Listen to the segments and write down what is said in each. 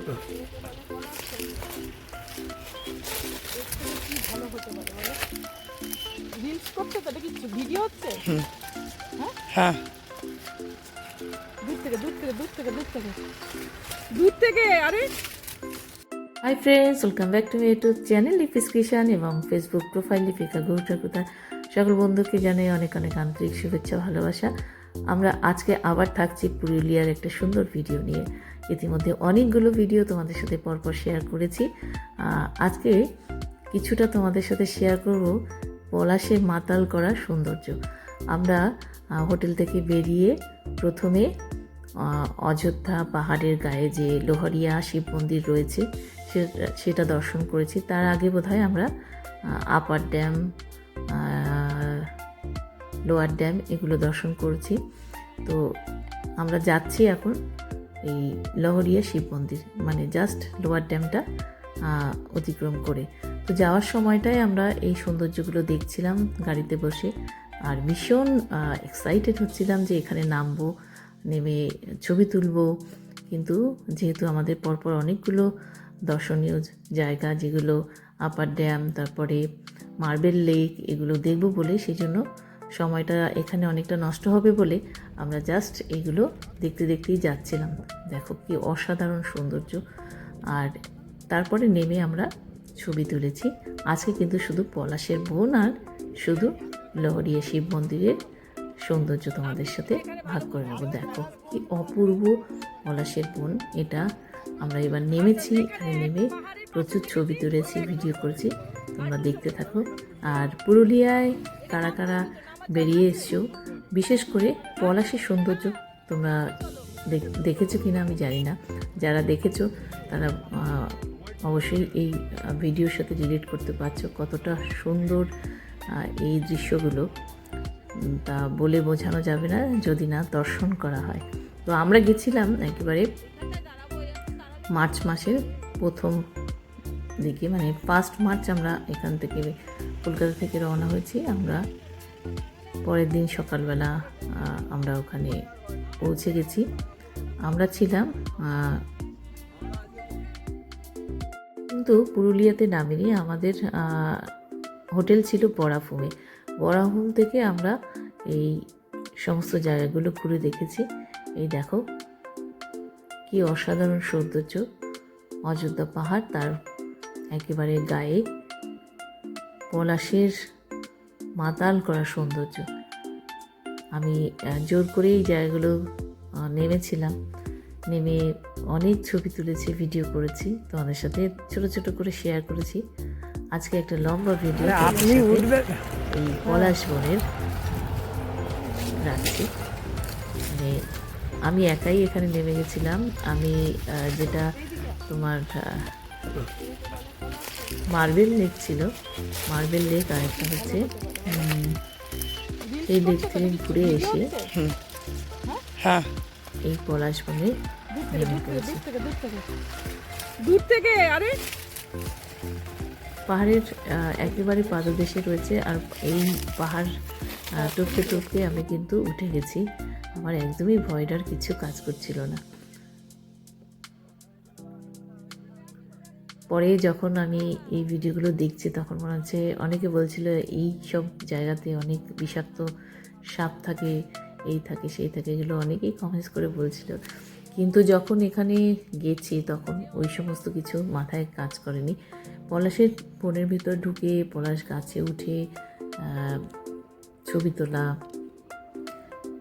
কি ভালো হতে পারে বলো রিলস করছে তো এটা ভিডিও হচ্ছে? হ্যাঁ? দূর থেকে দূর থেকে দূর থেকে দূর থেকে। দূর থেকে আরে! Hi friends welcome back to YouTube channel Lipis Kishan এবং ফেসবুক প্রোফাইল লিপিকা গৌর সকল বন্ধুকে জানাই অনেক অনেক আন্তরিক শুভেচ্ছা ভালোবাসা। আমরা আজকে আবার থাকছি পুরুলিয়ার একটা সুন্দর ভিডিও নিয়ে। ইতিমধ্যে অনেকগুলো ভিডিও তোমাদের সাথে পরপর শেয়ার করেছি। আজকে কিছুটা তোমাদের সাথে শেয়ার করব পলাশে মাতাল করার সৌন্দর্য। আমরা হোটেল থেকে বেরিয়ে প্রথমে অযোধ্যা পাহাড়ের গায়ে যে লোহারিয়া, শিব মন্দির রয়েছে সেটা দর্শন করেছি। তার আগে বোধহয় আমরা আপার ড্যাম লোয়ার ড্যাম, এগুলো দর্শন করেছি। তো আমরা যাচ্ছি এখন এই লহরিয়া শিব মন্দির মানে জাস্ট লোয়ার ড্যামটা অতিক্রম করে। তো যাওয়ার সময়টায় আমরা এই সৌন্দর্যগুলো দেখছিলাম গাড়িতে বসে, আর ভীষণ এক্সাইটেড হচ্ছিলাম যে এখানে নামবো, নেমে ছবি তুলবো। কিন্তু যেহেতু আমাদের পরপর অনেকগুলো দর্শনীয় জায়গা, যেগুলো আপার ড্যাম তারপরে মার্বেল লেক এগুলো দেখব বলে সেই জন্য সময়টা এখানে অনেকটা নষ্ট হবে বলে আমরা জাস্ট এগুলো দেখতে দেখতেই যাচ্ছিলাম। দেখো কি অসাধারণ সৌন্দর্য। আর তারপরে নেমে আমরা ছবি তুলেছি। আজকে কিন্তু শুধু পলাশের বোন আর শুধু লহরিয়া শিব মন্দিরের সৌন্দর্য তোমাদের সাথে ভাগ করে নেব। দেখো কি অপূর্ব পলাশের বোন এটা। আমরা এবার নেমেছি, এখানে নেমে প্রচুর ছবি তুলেছি, ভিডিও করেছি, তোমরা দেখতে থাকো। আর পুরুলিয়ায় কারা কারা বেরিয়ে এসছো। বিশেষ করে পলাশের সৌন্দর্য তোমরা দেখ- কি না আমি জানি না। যারা দেখেছ, তারা অবশ্যই এই ভিডিওর সাথে রিলেট করতে পারছ কতটা সুন্দর এই দৃশ্যগুলো। তা বলে বোঝানো যাবে না, যদি না দর্শন করা হয়। তো আমরা গেছিলাম একেবারে মার্চ মাসের প্রথম দিকে মানে ফার্স্ট মার্চ আমরা এখান থেকে কলকাতা থেকে রওনা হয়েছি। আমরা পরের দিন সকালবেলা আমরা ওখানে পৌঁছে গেছি। আমরা ছিলাম কিন্তু পুরুলিয়াতে নামিনি। আমাদের হোটেল ছিল বরাফুমে বরাহুম থেকে আমরা এই সমস্ত জায়গাগুলো ঘুরে দেখেছি। এই দেখো, কি অসাধারণ সৌন্দর্য। অযোধ্যা পাহাড়, তার একেবারে গায়ে পলাশের মাতাল করা সৌন্দর্য। আমি জোর করে এই জায়গাগুলো নেমেছিলাম। নেমে অনেক ছবি তুলেছি ভিডিও করেছি। তোমাদের সাথে ছোট ছোট করে শেয়ার করেছি। আজকে একটা লম্বা ভিডিও আপনি উঠবেন এই পলাশ বনের রাখছি মানে আমি একাই এখানে নেমে গেছিলাম। আমি যেটা তোমার মার্বেল লেক ছিল। মার্বেল লেক আর একটা হচ্ছে এই লেক থেকে ঘুরে এসে হ্যাঁ। এই পলাশ বনে দূর থেকে আরে। পাহাড়ের একেবারে পাদদেশে রয়েছে আর এই পাহাড় আহ, টপকে টপকে আমি কিন্তু উঠে গেছি। আমার একদমই ভয়টার কিছু কাজ করছিল না। পরে যখন আমি এই ভিডিওগুলো দেখছি, তখন মনে হচ্ছে অনেকে বলছিল, এই সব জায়গাতে অনেক বিষাক্ত সাপ থাকে, এই থাকে, সেই থাকে এগুলো অনেকেই কমেন্টস করে বলছিল। কিন্তু যখন এখানে গেছি, তখন ওই সমস্ত কিছু মাথায় কাজ করেনি। পলাশের বনের ভিতর ঢুকে পলাশ গাছে উঠে ছবি তোলা,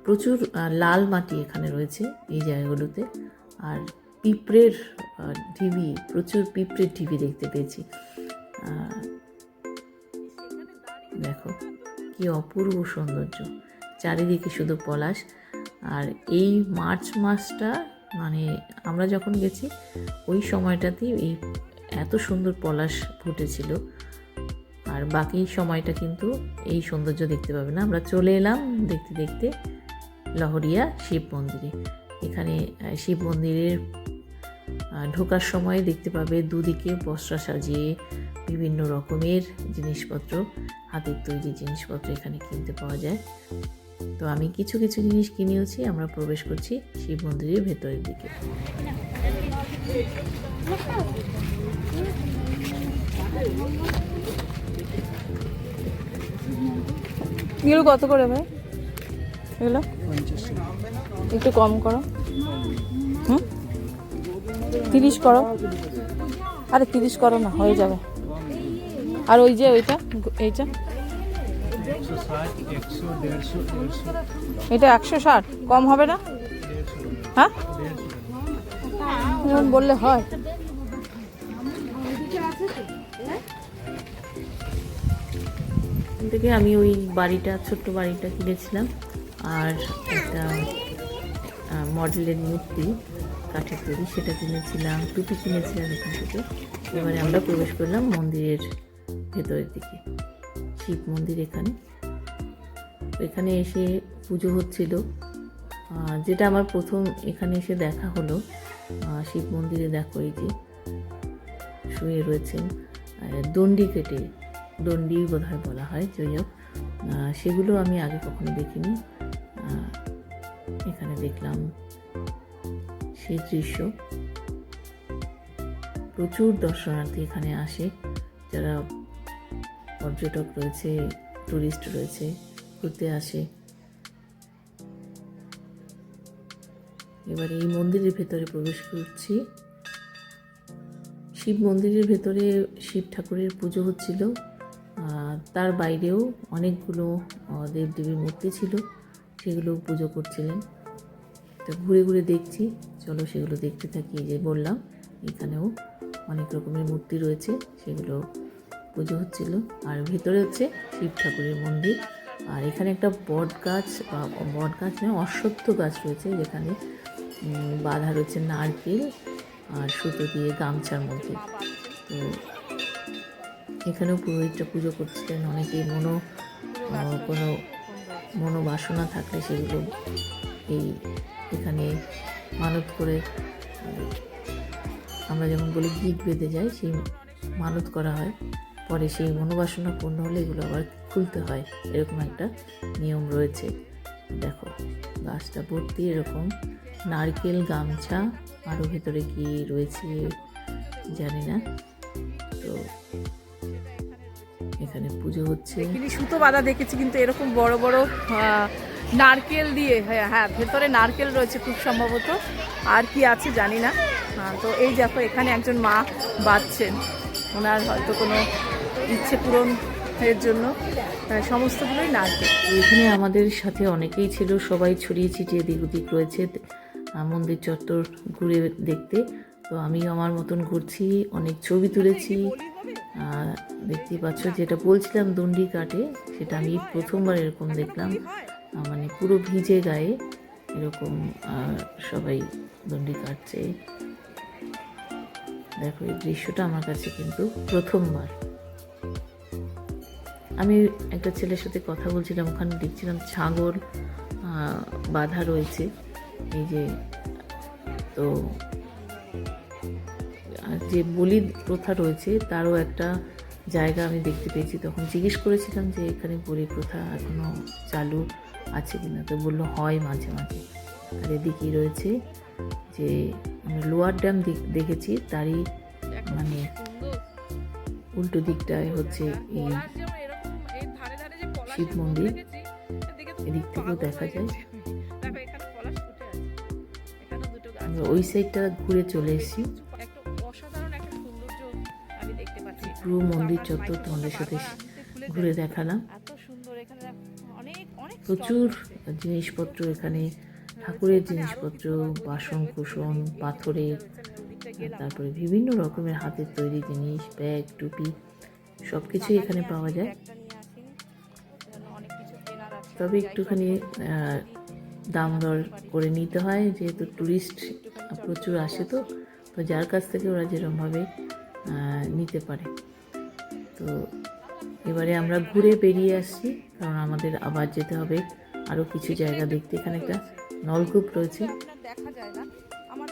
প্রচুর লাল মাটি এখানে রয়েছে এই জায়গাগুলোতে। আর পিঁপড়ের ঢিবি, প্রচুর পিঁপড়ের ঢিবি দেখতে পেয়েছি। দেখো, কি অপূর্ব সৌন্দর্য। চারিদিকে শুধু পলাশ। আর এই মার্চ মাসটা মানে আমরা যখন গেছি, ওই সময়টাতেই এই এত সুন্দর পলাশ ফুটেছিল। আর বাকি সময়টা কিন্তু এই সৌন্দর্য দেখতে পাবে না। আমরা চলে এলাম দেখতে দেখতে লহরিয়া শিব মন্দিরে। এখানে শিব মন্দিরের ঢোকার সময় দেখতে পাবে দুদিকে বস্ত্র সাজিয়ে বিভিন্ন রকমের জিনিসপত্র হাতের তৈরি জিনিসপত্র এখানে কিনতে পাওয়া যায়। তো আমি কিছু কিছু জিনিস কিনেওছি আমরা প্রবেশ করছি শিব মন্দিরের ভেতরের দিকে। এগুলো কত করে ভাই? এগুলো? একটু কম করো। হুম? তিরিশ করো। আরে তিরিশ করো না, হয়ে যাবে। আর ওই যে ওইটা, এইটা? এটা একশো ষাট, কম হবে না? হ্যাঁ? বললে হয়। থেকে আমি ওই বাড়িটা, ছোট্ট বাড়িটা কিনেছিলাম। আর একটা মডেলের মূর্তি। কাঠের তৈরি সেটা কিনেছিলাম টুপি কিনেছিলাম এখান থেকে। এবারে আমরা প্রবেশ করলাম মন্দিরের ভেতরের দিকে শিব মন্দির এখানে। এখানে এসে পুজো হচ্ছিল। যেটা আমার প্রথম এখানে এসে দেখা হলো শিব মন্দিরে দেখো এই যে শুয়ে রয়েছেন দণ্ডি কেটে দণ্ডি বোধ হয় বলা হয় যাই হোক সেগুলো আমি আগে কখনো দেখিনি। এখানে দেখলাম সেই দৃশ্য। প্রচুর দর্শনার্থী এখানে আসে। যারা পর্যটক রয়েছে, টুরিস্ট রয়েছে, ঘুরতে আসে। এবার এই মন্দিরের ভেতরে প্রবেশ করছি। শিব মন্দিরের ভেতরে শিব ঠাকুরের পুজো হচ্ছিল। তার বাইরেও অনেকগুলো দেবদেবীর মূর্তি ছিল। সেগুলো পুজো করছিলেন। তো ঘুরে ঘুরে দেখছি। চলো সেগুলো দেখতে থাকি যে বললাম, এখানেও অনেক রকমের মূর্তি রয়েছে, সেগুলো পুজো হচ্ছিল। আর ভেতরে হচ্ছে শিব ঠাকুরের মন্দির। আর এখানে একটা বট গাছ, বা বট গাছ নয়, অশ্বত্থ গাছ রয়েছে, যেখানে বাঁধা রয়েছে নারকেল আর সুতো দিয়ে গামছার মধ্যে। তো এখানেও পুরোহিতটা পুজো করছিলেন, অনেকে মনো কোনো মনোবাসনা থাকলে সেগুলো এই এখানে মানত করে আমরা যেমন বলি গিট বেঁধে যাই, সেই মানত করা হয়। পরে সেই মনোবাসনা পূর্ণ হলে এগুলো আবার খুলতে হয়। এরকম একটা নিয়ম রয়েছে। দেখো, গাছটা ভর্তি এরকম। নারকেল, গামছা আরও ভেতরে কি রয়েছে জানি না। তো এখানে পুজো হচ্ছে। সুতো বাঁধা দেখেছি, কিন্তু এরকম বড় বড় নারকেল দিয়ে হ্যাঁ হ্যাঁ ভেতরে নারকেল রয়েছে খুব সম্ভবত। আর কি আছে জানি না। হ্যাঁ, তো এই দেখো এখানে একজন মা বাঁচছেন। ওনার হয়তো কোনো ইচ্ছে পূরণ এর জন্য। আহ, সমস্তগুলোই নারকেল। এখানে আমাদের সাথে অনেকেই ছিল সবাই ছড়িয়ে ছিটিয়ে দিক ওদিক রয়েছে মন্দির চত্বর ঘুরে দেখতে। তো আমি আমার মতন ঘুরছি অনেক ছবি তুলেছি। দেখতেই পাচ্ছ যেটা বলছিলাম দণ্ডি কাটে সেটা আমি প্রথমবার এরকম দেখলাম। মানে পুরো ভিজে গায়ে এরকম সবাই দণ্ডি কাটছে। দেখো, এই দৃশ্যটা আমার কাছে কিন্তু প্রথমবার। আমি একটা ছেলের সাথে কথা বলছিলাম, ওখানে দেখছিলাম ছাগল বাঁধা রয়েছে। এই যে, তো যে বলি প্রথা রয়েছে, তারও একটা জায়গা আমি দেখতে পেয়েছি। তখন জিজ্ঞেস করেছিলাম যে এখানে বলি প্রথা এখনও চালু আছে কিনা? তো বলল হয় মাঝে মাঝে। আর এদিকেই রয়েছে যে লোয়ার ড্যাম দেখ- দেখেছি তারই মানে উল্টো দিকটায় হচ্ছে এই শিব মন্দির। এদিক থেকেও দেখা যায়। আমরা ওই সাইডটা ঘুরে চলে এসেছি। পুরো মন্দির চত্বর তোমাদের সাথে ঘুরে দেখালাম। প্রচুর জিনিসপত্র এখানে, ঠাকুরের জিনিসপত্র, বাসন কুসন, পাথরের তারপরে বিভিন্ন রকমের হাতের তৈরি জিনিস, ব্যাগ, টুপি সব কিছুই এখানে পাওয়া যায়। তবে একটুখানি দাম দর করে নিতে হয়, যেহেতু ট্যুরিস্ট প্রচুর আসে তো তো যার কাছ থেকে ওরা যেরকমভাবে নিতে পারে। তো এবারে আমরা ঘুরে বেরিয়ে আসছি কারণ আমাদের আবার যেতে হবে। আরও কিছু জায়গা দেখতে এখানে একটা নলকূপ রয়েছে।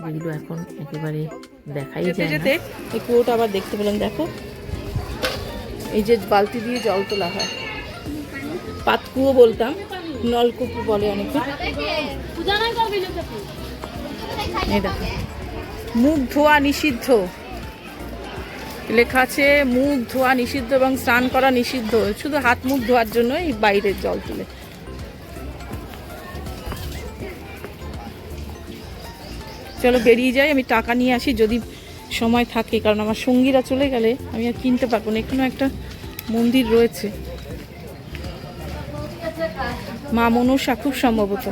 যেগুলো এখন একেবারে দেখাই যায় যেতে এই কুয়োটা আবার দেখতে পেলাম দেখো। এই যে বালতি দিয়ে জল তোলা হয়। পাতকুয়ো বলতাম নলকূপ বলে অনেকে। এই দেখো। মুখ ধোয়া নিষিদ্ধ। লেখা আছে মুখ ধোয়া নিষিদ্ধ এবং স্নান করা নিষিদ্ধ। শুধু হাত মুখ ধোয়ার জন্য এই বাইরের জল তুলে। চলো বেরিয়ে যাই আমি টাকা নিয়ে আসি যদি সময় থাকে কারণ আমার সঙ্গীরা চলে গেলে আমি আর কিনতে পারব না। এখানেও একটা মন্দির রয়েছে। মা মনসা খুব সম্ভবত।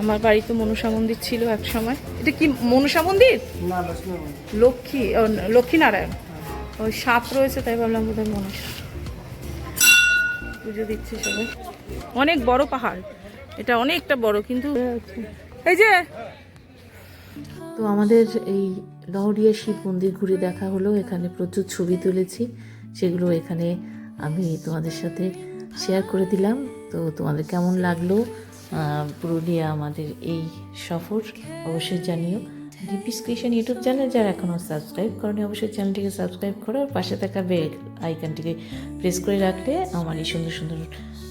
আমার বাড়িতে মনসা মন্দির ছিল এক সময়। এটা কি মনসা মন্দির? লক্ষ্মী লক্ষ্মীনারায়ণ। ওই সাপ রয়েছে, তাই ভাবলাম বোধহয় মনসা পুজো দিচ্ছে সবাই। অনেক বড় পাহাড়। এটা অনেকটা বড়, কিন্তু এই যে তো আমাদের এই লহরিয়া শিব মন্দির ঘুরে দেখা হলো। এখানে প্রচুর ছবি তুলেছি। সেগুলো এখানে আমি তোমাদের সাথে শেয়ার করে দিলাম। তো তোমাদের কেমন লাগল? পুরুলিয়া আমাদের এই সফর অবশ্যই জানিও। ডিপিস ইউটিউব চ্যানেল যারা এখনও সাবস্ক্রাইব করেনি, অবশ্যই চ্যানেলটিকে সাবস্ক্রাইব করো আর পাশে থাকা বেল আইকনটিকে প্রেস করে রাখলে আমার এই সুন্দর সুন্দর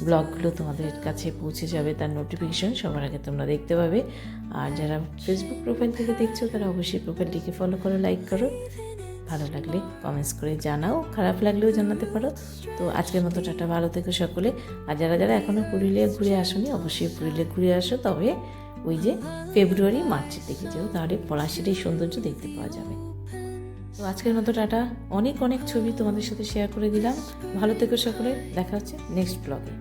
ব্লগগুলো তোমাদের কাছে পৌঁছে যাবে। তার নোটিফিকেশন সবার আগে তোমরা দেখতে পাবে। আর যারা ফেসবুক প্রোফাইল থেকে দেখছ, তারা অবশ্যই প্রোফাইলটিকে ফলো করো লাইক করো। ভালো লাগলে কমেন্টস করে জানাও, খারাপ লাগলেও জানাতে পারো। তো আজকের মতো টাটা, ভালো থেকো সকলে। আর যারা যারা এখনও পুরুলিয়া ঘুরে আসোনি, অবশ্যই পুরুলিয়া ঘুরে আসো। তবে ওই যে ফেব্রুয়ারি, মার্চের দিকে যেও তাহলে পলাশির এই সৌন্দর্য দেখতে পাওয়া যাবে। তো আজকের মতো টাটা। অনেক অনেক ছবি তোমাদের সাথে শেয়ার করে দিলাম। ভালো থেকো সকলে। দেখা হচ্ছে নেক্সট ব্লগে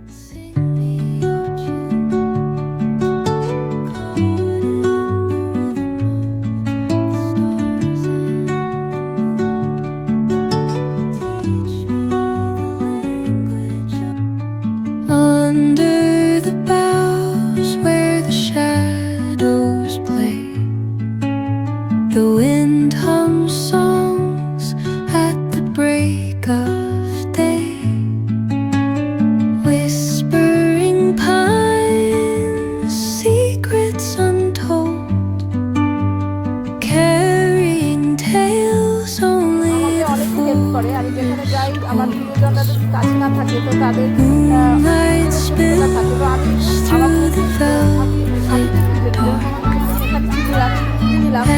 আমার প্রিয়জনরা যদি কাছে না থাকে তো তাদের থাকে তো আমি দিলাম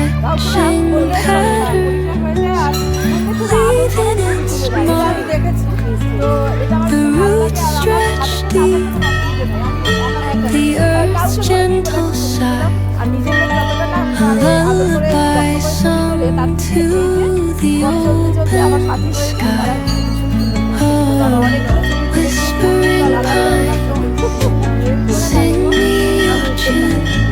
দেখেছি তো এটা gentle sigh, lullaby তার to the open sky. Whispering pine, send me your truth.